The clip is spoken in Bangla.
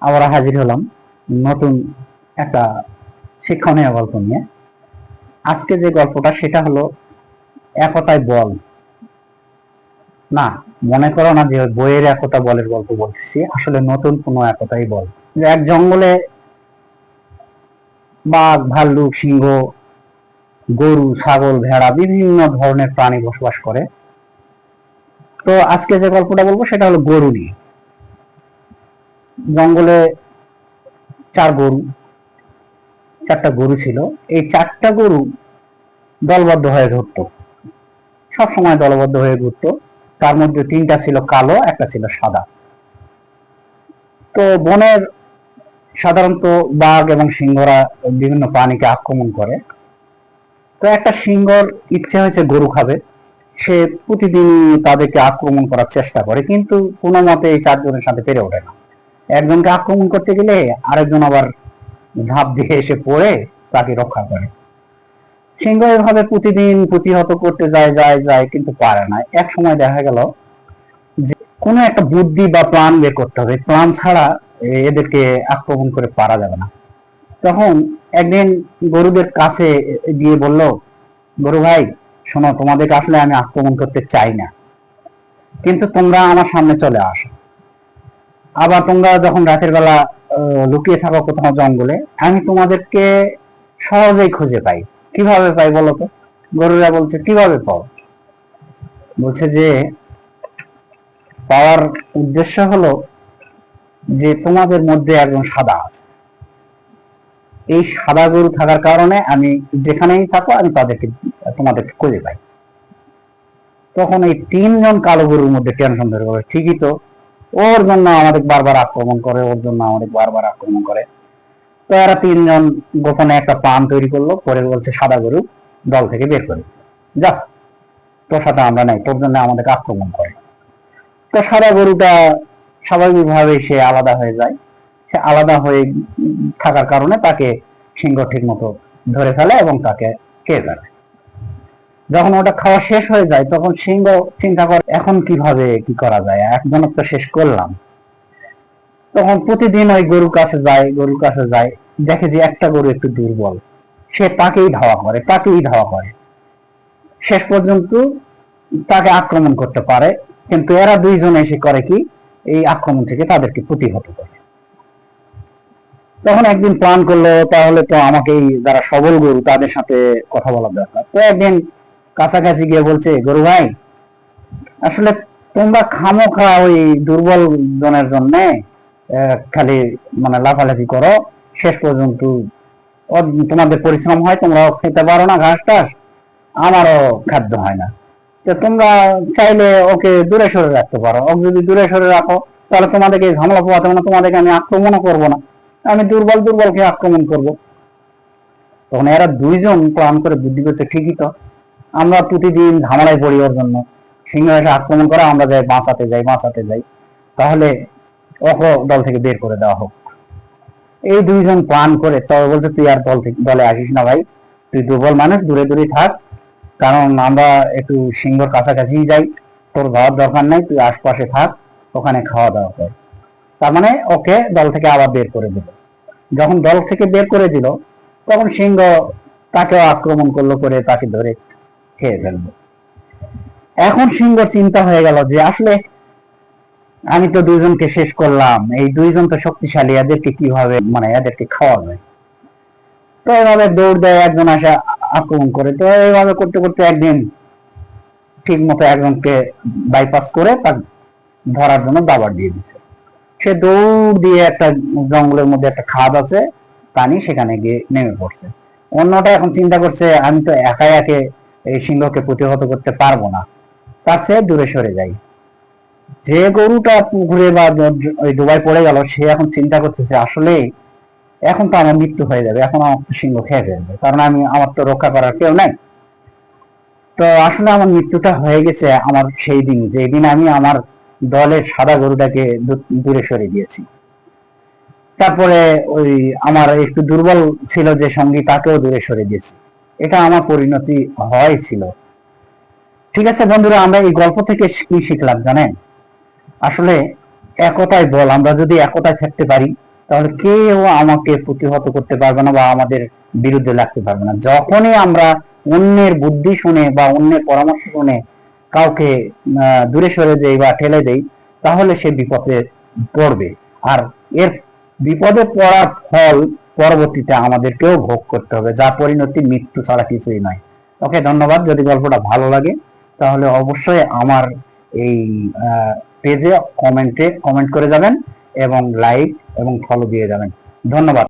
আবার হাজির হলাম নতুন একটা শিক্ষণীয় গল্প নিয়ে। আজকে যে গল্পটা, সেটা হলো একতায় বল। না, মনে করো না যে বইয়ের একতা বলের গল্প বলতেছি, আসলে নতুন কোনো একতাই বল। যে এক জঙ্গলে বাঘ, ভাল্লুক, সিংহ, গরু, ছাগল, ভেড়া বিভিন্ন ধরনের প্রাণী বসবাস করে। তো আজকে যে গল্পটা বলব, সেটা হলো গরু নিয়ে। জঙ্গলে চার গরু, চারটা গরু ছিল। এই চারটা গরু দলবদ্ধ হয়ে ঘুরতো। সব সময় দলবদ্ধ হয়ে ঘুরতো। তার মধ্যে তিনটা ছিল কালো, একটা ছিল সাদা। তো বনের সাধারণত বাঘ এবং সিংহরা বিভিন্ন প্রাণীকে আক্রমণ করে। তো একটা সিংহর ইচ্ছে হয়েছে গরু খাবে। সে প্রতিদিন তাদেরকে আক্রমণ করার চেষ্টা করে, কিন্তু কোনো মতে এই চারজনের সাথে পেরে ওঠে না। একজনকে আক্রমণ করতে গেলে আরেকজন আবার ঝাঁপ দিয়ে এসে পড়ে তাকে রক্ষা করে। সিংহ এভাবে প্রতিদিন প্রতিহত করতে যায় যায় যায়, কিন্তু পারে না। এক সময় দেখা গেল যে কোনো একটা বুদ্ধি বা প্ল্যান বের করতে হবে। প্ল্যান ছাড়া এদেরকে আক্রমণ করে পারা যাবে না। তখন একদিন গরুদের কাছে গিয়ে বলল, গরু ভাই, শোনো, তোমাদেরকে আসলে আমি আক্রমণ করতে চাই না। কিন্তু তোমরা আমার সামনে চলে আসো। আবার তোমরা যখন রাতের বেলা লুকিয়ে থাকো কোথাও জঙ্গলে, আমি তোমাদেরকে সহজেই খুঁজে পাই। কীভাবে পাই বলো তো? গরুরা বলছে, কীভাবে পাও? বলছে যে, পাওয়ার উদ্দেশ্য হলো যে, তোমাদের মধ্যে একজন সাদা আছে। এই সাদা গরু থাকার কারণে আমি যেখানেই থাকো, আমি তাদেরকে, তোমাদেরকে খুঁজে পাই। তখন এই তিনজন কালো গরুর মধ্যে টেনশন ধরে ঠিকই তো ওর জন্য আমাদের বারবার আক্রমণ করে, ওর জন্য আমাদের বারবার আক্রমণ করে। তো এরা তিনজন গোপনে একটা প্ল্যান তৈরি করল, পরে বলছে সাদা গরু দল থেকে বের করে। যা, তোর সাথে আমরা নাই, তোর জন্য আমাদেরকে আক্রমণ করে। তো সাদা গরুটা স্বাভাবিকভাবে সে আলাদা হয়ে যায়। সে আলাদা হয়ে থাকার কারণে তাকে সিংহ ঠিক মতো ধরে ফেলে এবং তাকে খেয়ে ফেলে। যখন ওটা খাওয়া শেষ হয়ে যায়, তখন সিংহ চিন্তা করে, এখন কীভাবে কি করা যায়? একজন তো শেষ করলাম। তখন প্রতিদিন ওই গরুর কাছে যায়, গরুর কাছে যায়, দেখে যে একটা গরু একটু দুর্বল। সে তাকেই ধাওয়া করে, তাকেই ধাওয়া করে। শেষ পর্যন্ত তাকে আক্রমণ করতে পারে, কিন্তু এরা দুইজন এসে করে কি, এই আক্রমণ থেকে তাদেরকে প্রতিহত করে। তখন একদিন প্ল্যান করল, তাহলে তো আমাকেই যারা সবল গরু, তাদের সাথে কথা বলা দরকার। তো একদিন কাছাকাছি গিয়ে বলছে, গরু ভাই, আসলে তোমরা খামোখা ওই দুর্বল জনের জন্য খালি মানে লাফালাফি করো, শেষ পর্যন্ত তোমাদের পরিশ্রম হয় তোমরা খেতে পারো না ঘাস টাস আমারও খাদ্য হয় না। তো তোমরা চাইলে ওকে দূরে সরে রাখতে পারো। ওকে যদি দূরে সরে রাখো, তাহলে তোমাদেরকে ঝামেলা পোয়াতে না, তোমাদেরকে আমি আক্রমণও করব না। আমি দুর্বল দুর্বলকে আক্রমণ করব। তখন এরা দুইজন প্ল্যান করে বুদ্ধি করছে, ঠিকই তো। আমরা প্রতিদিন ঝামেলায় পড়ি ওর জন্য। সিংহ এসে আক্রমণ করে আমরা যাই, বাঁচাতে যাই বাঁচাতে যাই। তাহলে ওকে দল থেকে বের করে দেওয়া হোক। এই দুইজন প্ল্যান করে তবে বলছে, তুই আর দল থেকে, দলে আসিস না ভাই। তুই দুর্বল মানুষ, দূরে দূরে থাক। কারণ আমরা একটু সিংহর কাছাকাছি যাই। তোর যাওয়ার দরকার নাই, তুই আশপাশে থাক। ওখানে খাওয়া দাওয়া কর। তার মানে ওকে দল থেকে আবার বের করে দিল। যখন দল থেকে বের করে দিল, তখন সিংহ তাকেও আক্রমণ করল করে তাকে ধরে খেয়ে ফেলল এখন সিংহ চিন্তা হয়ে গেল যে আসলে আমি তো দুইজনকে শেষ করলাম, এই দুইজন তো শক্তিশালী, এদেরকে কীভাবে মানে এদেরকে খাওয়াবে? তো এভাবে দৌড় দেয় একজন আসে আক্রমণ করে, তো এইভাবে করতে করতে একদিন ঠিক মতো একজনকে বাইপাস করে তার ধরার জন্য দাবার দিয়ে দিচ্ছে সে দৌড় দিয়ে একটা জঙ্গলের মধ্যে একটা খাদ আছে, পানি সেখানে গিয়ে নেমে পড়ছে। অন্যটা এখন চিন্তা করছে, আমি তো একাই একে এই সিংহকে প্রতিহত করতে পারব না। তার চেয়ে দূরে সরে যাই। যে গরুটা পুকুরে বা ওই ডোবায় পড়ে গেল, সে এখন চিন্তা করতেছে, আসলে এখন তো আমার মৃত্যু হয়ে যাবে, এখন আমার সিংহ খেয়ে ফেলবে, কারণ আমি, আমার তো রক্ষা করার কেউ নাই। তো আসলে আমার মৃত্যুটা হয়ে গেছে আমার সেই দিন যে দিন আমি আমার দলের সাদা গরুটাকে দূরে সরে দিয়েছি তারপরে ওই আমার একটু দুর্বল ছিল যে সঙ্গী, তাকেও দূরে সরে দিয়েছি এটা আমার পরিণতি হয়েছিল ঠিক আছে বন্ধুরা, আমরা এই গল্প থেকে কি শিখলাম জানেন? আসলে একতায় বল, আমরা যদি একতায় থাকতে পারি, তাহলে কেউ আমাকে প্রতিহত করতে পারবে না বা আমাদের বিরুদ্ধে লাগতে পারবে না। যখনই আমরা অন্যের বুদ্ধি শুনে বা অন্যের পরামর্শ শুনে কাউকে দূরে সরে দেই বা ঠেলে দেই, তাহলে সে বিপদে পড়বে। আর এর বিপদে পড়ার ফল পরবর্তীতে আমাদেরকেও ভোগ করতে হবে। যা পরিণতি মৃত্যু ছাড়া কিছুই নয়। ওকে, ধন্যবাদ। যদি গল্পটা ভালো লাগে, তাহলে অবশ্যই আমার এই পেজে কমেন্টে কমেন্ট করে যাবেন এবং লাইক এবং ফলো দিয়ে যাবেন। ধন্যবাদ।